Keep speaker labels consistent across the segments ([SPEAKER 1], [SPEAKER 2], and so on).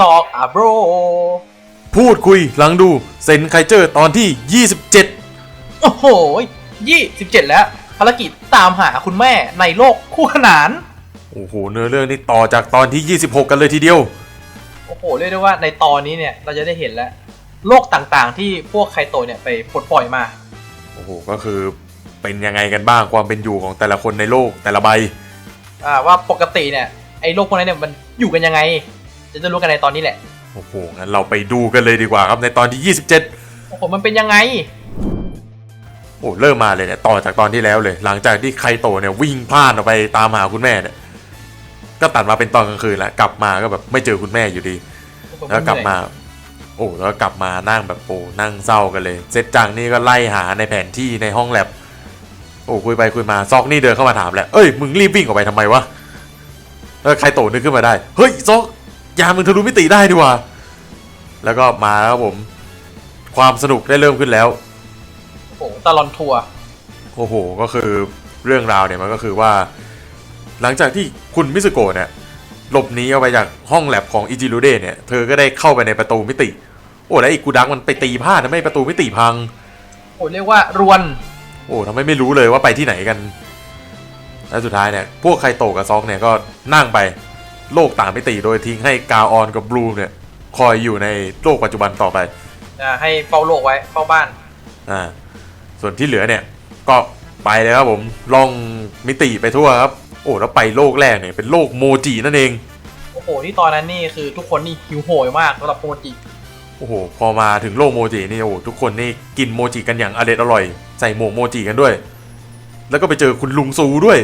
[SPEAKER 1] Talk a bro
[SPEAKER 2] พูดคุยหลังดูเซนไคเจอร์ตอนที่ 27
[SPEAKER 1] โอ้โหยี่สิบเจ็ดแล้ว ภารกิจตามหาคุณแม่ในโลกคู่ขนาน
[SPEAKER 2] โอ้โห เนื้อเรื่องนี่ต่อจากตอนที่ 26 กันเลยทีเดียว
[SPEAKER 1] โอ้โห เรียกได้ว่าในตอนนี้เนี่ยเราจะได้เห็นแล้ว โลกต่างๆ ที่พวกไคโตะเนี่ยไปปลดปล่อยมา
[SPEAKER 2] โอ้โห ก็คือเป็นยังไงกันบ้างความเป็นอยู่ของแต่ละคนในโลกแต่ละใบ
[SPEAKER 1] อ่าว่าปกติเนี่ยไอ้โลกพวกนั้นเนี่ยมันอยู่กันยังไง จะได้รู้กันในตอนนี้แหละ
[SPEAKER 2] โอ้โหงั้นเราไปดูกันเลยดีกว่าครับในตอนที่ 27
[SPEAKER 1] โอ้โหมันเป็นยังไง
[SPEAKER 2] โอ้เริ่มมาเลยเนี่ยต่อจากตอนที่แล้วเลย หลังจากที่ไคโตะเนี่ยวิ่งพล่านออกไปตามหาคุณแม่เนี่ยก็ตัดมาเป็นตอนกลางคืนแล้วกลับมาก็แบบไม่เจอคุณแม่อยู่ดีแล้วกลับมา โอ้แล้วกลับมานั่งแบบโอ้นั่งเศร้ากันเลย เซตจังนี่ก็ไล่หาในแผนที่ในห้องแลบโอ้คุยไปคุยมาซอกนี่เดินเข้ามาถามแล้วเอ้ยมึงรีบวิ่งออกไปทำไมวะแล้วใครโตนึกขึ้นมาได้ เฮ้ยซอก ยามึงทะลุมิติได้ดีว่ะแล้วก็มาแล้วครับผม ความสนุกได้เริ่มขึ้นแล้ว
[SPEAKER 1] โอ้โหตลอนทัวร์
[SPEAKER 2] โอ้โห ก็คือเรื่องราวเนี่ยมันก็คือว่า หลังจากที่คุณมิสโกะเนี่ยหลบหนีออกไปจากห้องแลบของอิจิรุเดะเนี่ย เธอก็ได้เข้าไปในประตูมิติ โอ้แล้วไอ้กูดักมันไปตีพลาดทำให้ประตูมิติพัง
[SPEAKER 1] โอ้เรียกว่ารวน
[SPEAKER 2] โอ้ทำให้ไม่รู้เลยว่าไปที่ไหนกัน แล้วสุดท้ายเนี่ย พวกไคโตะกับซอกเนี่ยก็นั่งไป โลกต่างมิติโดยทิ้งให้กาออนกับบลูเนี่ยคอยอยู่ในโลกปัจจุบันต่อไป
[SPEAKER 1] อ่าให้เฝ้าโลกไว้เฝ้าบ้าน
[SPEAKER 2] อ่าส่วนที่เหลือเนี่ยก็ไปเลยครับผมล่องมิติไปทั่วครับ โอ้แล้วไปโลกแรกเนี่ยเป็นโลกโมจินั่นเอง
[SPEAKER 1] โอ้โหที่ตอนนั้นนี่คือทุกคนนี่หิวโหยมากสำหรับโมจิ
[SPEAKER 2] โอ้โหพอมาถึงโลกโมจินี่โอ้โหทุกคนนี่กินโมจิกันอย่างอร่อยอร่อย ใส่หมวกโมจิกันด้วย แล้วก็ไปเจอคุณลุงซูด้วย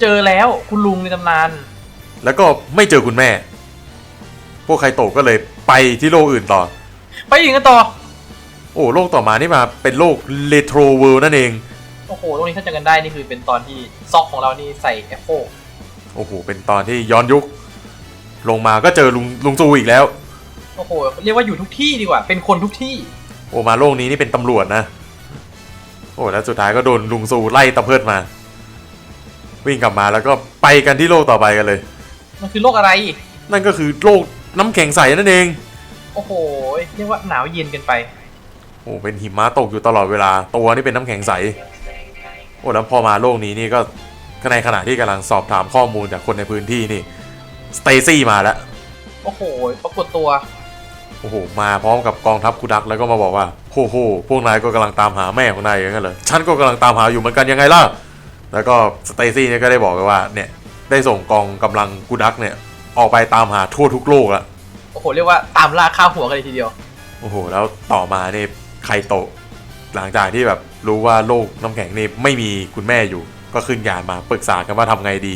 [SPEAKER 1] เจอแล้วคุณลุงในตำนาน
[SPEAKER 2] แล้วก็ไม่เจอคุณแม่ พวกไคโตะก็เลยไปที่โลกอื่นต่อ
[SPEAKER 1] ไปอีกกันต่อ
[SPEAKER 2] โอ้โลกต่อมานี่มาเป็นโลกเรโทรเวิลด์นั่นเอง
[SPEAKER 1] โอ้โหตรงนี้ถ้าจำกันได้นี่คือเป็นตอนที่ซอกของเรานี่ใส่แอปโฟ
[SPEAKER 2] โอ้โห เป็นตอนที่ย้อนยุค ลงมาก็เจอลุงลุงซูอีกแล้ว
[SPEAKER 1] โอ้โห เรียกว่าอยู่ทุกที่ดีกว่า เป็นคนทุกที่
[SPEAKER 2] โอ้มาโลกนี้นี่เป็นตำรวจนะ โอ้แล้วสุดท้ายก็โดนลุงซูไล่ตะเพิดมา วิ่งกลับมาแล้วก็ไปกันที่โลกต่อไปกันเลย
[SPEAKER 1] มันคือโลกอะไร
[SPEAKER 2] นั่นก็คือโลกน้ำแข็งใสนั่นเอง
[SPEAKER 1] โอ้โห เรียกว่าหนาวเย็นเกันไป
[SPEAKER 2] โอ้เป็นหิมะตกอยู่ตลอดเวลา ตัวนี่เป็นน้ำแข็งใส โอ้แล้วพอมาโลกนี้นี่ก็ในขณะที่กำลังสอบถามข้อมูลจากคนในพื้นที่นี่สเตซี่มาแล้ว
[SPEAKER 1] โอ้โห ปรากฏตัว
[SPEAKER 2] โอ้โห มาพร้อมกับกองทัพคูดักแล้วก็มาบอกว่าโหโห พวกนายก็กำลังตามหาแม่ของนายอย่างนั้นเหรอ ฉันก็กำลังตามหาอยู่เหมือนกันยังไงล่ะ แล้วก็สเตซี่เนี่ยก็ได้บอกไปว่าเนี่ย ได้ส่งกองกำลังคูดักเนี่ย ออกไปตามหาทั่วทุกโลกละ
[SPEAKER 1] โอ้โห เรียกว่าตามล่าข้าหัวกันเลยทีเดียว
[SPEAKER 2] โอ้โห แล้วต่อมาเนี่ยไคโตะหลังจากที่แบบรู้ว่าโลกน้ำแข็งนี่ไม่มีคุณแม่อยู่ ก็ขึ้นยานมาปรึกษากันว่าทำไงดี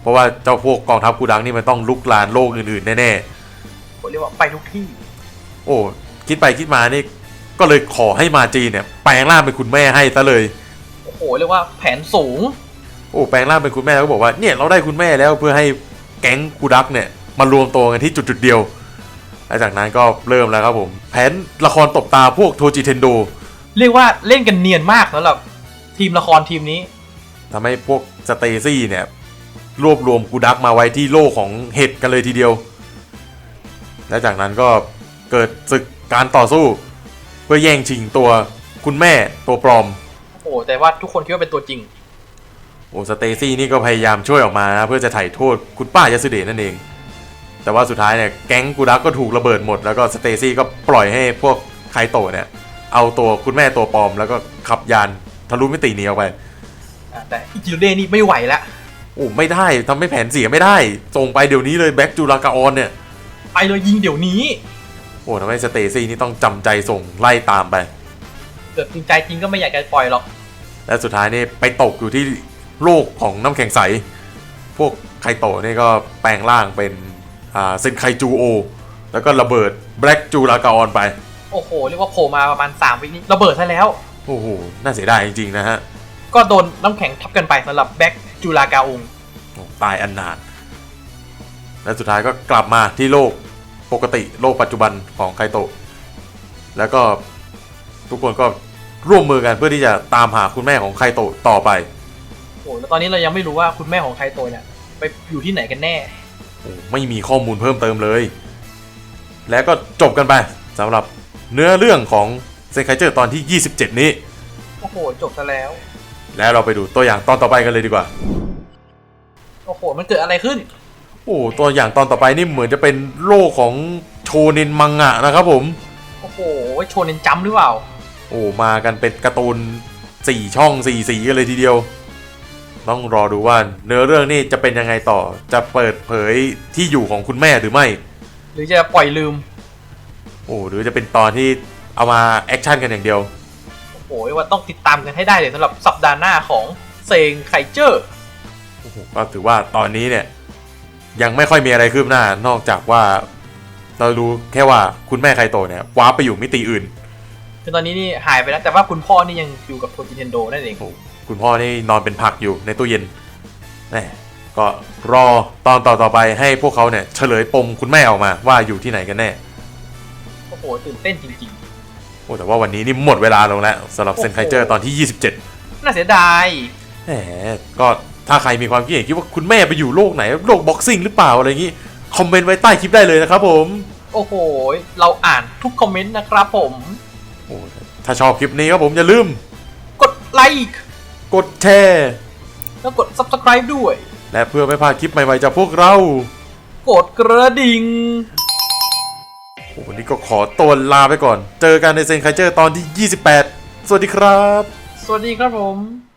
[SPEAKER 2] เพราะว่าเจ้าพวกกองทัพคูดักนี่มันต้องลุกลานโลกอื่นๆแน่
[SPEAKER 1] โอ้เรียกว่าไปทุกที่
[SPEAKER 2] ๆโอ้คิดไปคิดมานี่ก็เลยขอให้มาจีเนี่ยแปลงร่างเป็นคุณแม่ให้ซะเลย
[SPEAKER 1] โอ้โหเรียกว่าแผนสูง
[SPEAKER 2] โอ้แปลงร่างเป็นคุณแม่แล้วก็บอกว่าเนี่ยเราได้คุณแม่แล้วเพื่อให้แก๊งคูดักเนี่ยมารวมตัวกันที่จุดๆเดียวหลังจากนั้นก็เริ่มแล้วครับผม แผนละครตบตาพวกโทจิเทนโด
[SPEAKER 1] เรียกว่าเล่นกันเนียนมากสำหรับทีมละครทีมนี้
[SPEAKER 2] ทำให้พวกสเตซี่เนี่ยรวบรวมกูดักมาไว้ที่โลกของเห็ดกันเลยทีเดียว และจากนั้นก็เกิดศึกการต่อสู้ เพื่อแย่งชิงตัวคุณแม่ตัวปลอม
[SPEAKER 1] โอ้โหแต่ว่าทุกคนคิดว่าเป็นตัวจริง
[SPEAKER 2] โอ้สเตซี่นี่ก็พยายามช่วยออกมานะเพื่อจะไถ่โทษคุณป้ายาสุเดะนั่นเอง แต่ว่าสุดท้ายเนี่ยแก๊งกูดักก็ถูกระเบิดหมด แล้วก็สเตซี่ก็ปล่อยให้พวกไคโตะเนี่ย เอาตัวคุณแม่ตัวปลอม แล้วก็ขับยานทะลุมิติหนีออกไป
[SPEAKER 1] อะแต่อิจิโรเดะนี่ไม่ไหวแล้ว
[SPEAKER 2] โอ้ไม่ได้ทำให้แผนเสียไม่ได้ ส่งไปเดี๋ยวนี้เลยแบ็กจูรากาออนเนี่ย
[SPEAKER 1] ไปเลยยิงเดี๋ยวนี้
[SPEAKER 2] โอ้ทำให้สเตซี่นี่ต้องจำใจส่งไล่ตามไป
[SPEAKER 1] เกิดจริงใจจริงก็ไม่อยากจะปล่อยหรอก
[SPEAKER 2] และสุดท้ายนี่ไปตกอยู่ที่ โลกของน้ำแข็งใส พวกไคโตะนี่ก็แปลงร่างเป็นอ่าเซนไคจูโอ แล้วก็ระเบิดแบล็กจูรากาออนไป
[SPEAKER 1] โอ้โห เรียกว่าโผล่มาประมาณ 3 วินี้ระเบิดซะแล้ว
[SPEAKER 2] โอ้โห น่าเสียดายจริงๆนะฮะ
[SPEAKER 1] ก็โดนน้ำแข็งทับกันไปสำหรับแบ็กจูลากาอุง
[SPEAKER 2] โอ้ตายอันนานและสุดท้ายก็กลับมาที่โลกปกติโลกปัจจุบันของไคโตะแล้วก็ทุกคนก็ร่วมมือกันเพื่อที่จะตามหาคุณแม่ของไคโตะต่อไป
[SPEAKER 1] โอ้โหแล้วตอนนี้เรายังไม่รู้ว่าคุณแม่ของไคโตะเนี่ยไปอยู่ที่ไหนกันแน่
[SPEAKER 2] โอ้ไม่มีข้อมูลเพิ่มเติมเลย แล้วก็จบกันไปสำหรับเนื้อเรื่องของเซนไคเจอร์ตอนที่ 27 นี้
[SPEAKER 1] โอ้โห จบซะแล้ว
[SPEAKER 2] แล้วเราไปดูตัวอย่างตอนต่อไปกันเลยดีกว่า
[SPEAKER 1] โอ้โห มันเกิดอะไรขึ้น
[SPEAKER 2] โอ้ตัวอย่างตอนต่อไปนี่เหมือนจะเป็นโลกของโชเนนมังงะนะครับผม
[SPEAKER 1] โอ้โห โชเนนจัมป์หรือเปล่า
[SPEAKER 2] โอ้มากันเป็นการ์ตูนสี่ช่องสี่สีกันเลยทีเดียว ต้องรอดูว่าเนื้อเรื่องนี่จะเป็นยังไงต่อ จะเปิดเผยที่อยู่ของคุณแม่หรือไม่
[SPEAKER 1] หรือจะปล่อยลืม
[SPEAKER 2] โอ้หรือจะเป็นตอนที่เอามาแอคชั่นกันอย่างเดียว
[SPEAKER 1] โอ้โหว่าต้องติดตามกันให้ได้เลยสำหรับสัปดาห์หน้าของเซงไคเจอร์
[SPEAKER 2] โอ้โหก็ถือว่าตอนนี้เนี่ย ยังไม่ค่อยมีอะไรคืบหน้า นอกจากว่า เรารู้แค่ว่าคุณแม่ไคโตะเนี่ยว้าร์ปไปอยู่มิติอื่น
[SPEAKER 1] คือตอนนี้นี่หายไปแล้วแต่ว่าคุณพ่อนี่ยังอยู่กับโทจิเทนโดนั่นเอง
[SPEAKER 2] โอ้ คุณพ่อนี่นอนเป็นผักอยู่ในตู้เย็นแหมก็รอตอนต่อต่อไปให้พวกเขาเนี่ยเฉลยปมคุณแม่ออกมาว่าอยู่ที่ไหนกันแน่
[SPEAKER 1] โอ้โหตื่นเต้นจริง
[SPEAKER 2] โอ้แต่ว่าวันนี้นี่หมดเวลาลงแล้วสำหรับ
[SPEAKER 1] โอ้
[SPEAKER 2] เซ
[SPEAKER 1] โห
[SPEAKER 2] นไคเจอร์ตอนที่
[SPEAKER 1] ๆ น่าเสียดาย
[SPEAKER 2] 27แหมก็ถ้าใครมีความคิดเห็นคิดว่าคุณแม่ไปอยู่โลกไหน โลกบ็อกซิ่งหรือเปล่าอะไรอย่างงี้ คอมเมนต์ไว้ใต้คลิปได้เลยนะครับผม
[SPEAKER 1] โอ้โห เราอ่านทุกคอมเมนต์นะครับผม
[SPEAKER 2] โอ้ถ้าชอบคลิปนี้ครับผมอย่าลืม
[SPEAKER 1] กดไลค์
[SPEAKER 2] กดแชร์
[SPEAKER 1] แล้วกด subscribe ด้วย
[SPEAKER 2] และเพื่อไม่พลาดคลิปใหม่ๆจากพวกเรา
[SPEAKER 1] กดกระดิ่ง
[SPEAKER 2] โอ้วันนี้ก็ขอตัวลาไปก่อน เจอกันในเซนไคเจอร์ตอนที่ 28 สวัสดีครับ
[SPEAKER 1] สวัสดีครับผม